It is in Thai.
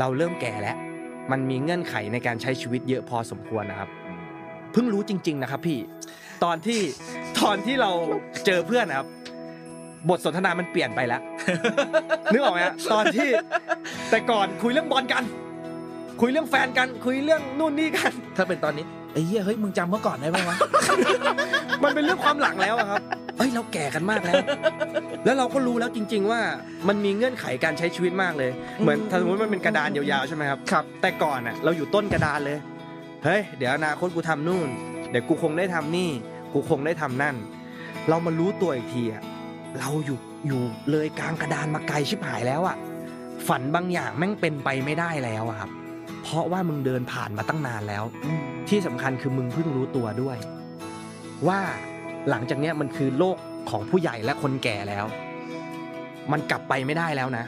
เราเริ่มแก่แล้ว มันมีเงื่อนไขในการใช้ชีวิตเยอะพอสมควรนะครับเพิ่งรู้จริง ๆ นะครับพี่ตอนที่ตอนที่เราเจอเพื่อนนะครับ บทสนทนามันเปลี่ยนไปแล้วนึกออกไหมฮะตอนที่แต่ก่อนคุยเรื่องบอลกัน คุยเรื่องแฟนกัน คุยเรื่องนู่นนี่กัน ถ้าเป็นตอนนี้ไอ้เหี้ยเฮ้ยมึงจำเมื่อก่อนได้ไหมวะมันเป็นเรื่องความหลังแล้วอะครับเอ้ ยเราแก่กันมากแล้ว แล้วเราก็รู้แล้วจริง ๆ ว่ามันมีเงื่อนไขการใช้ชีวิตมากเลย เหมือนถ้าสมมติมันเป็นกระดานยาวๆใช่ไหมครับครับ แต่ก่อนอะเราอยู่ต้นกระดานเลย เฮ้ยเดี๋ยวอนาคตกูทำนู่น เดี๋ยวกูคงได้ทำนี่ กูคงได้ทำนั่น เรามารู้ตัวอีกทีอะเราอยู่อยู่เลยกลางกระดานมาไกลชิบหายแล้วอะ ฝันบางอย่างแม่งเป็นไปไม่ได้แล้วอะครับ เพราะว่ามึงเดินผ่านมาตั้งนานแล้ว ที่สำคัญคือมึงเพิ่งรู้ตัวด้วย ว่า หลังจากนี้มันคือโลกของผู้ใหญ่และคนแก่แล้ว มันกลับไปไม่ได้แล้วนะ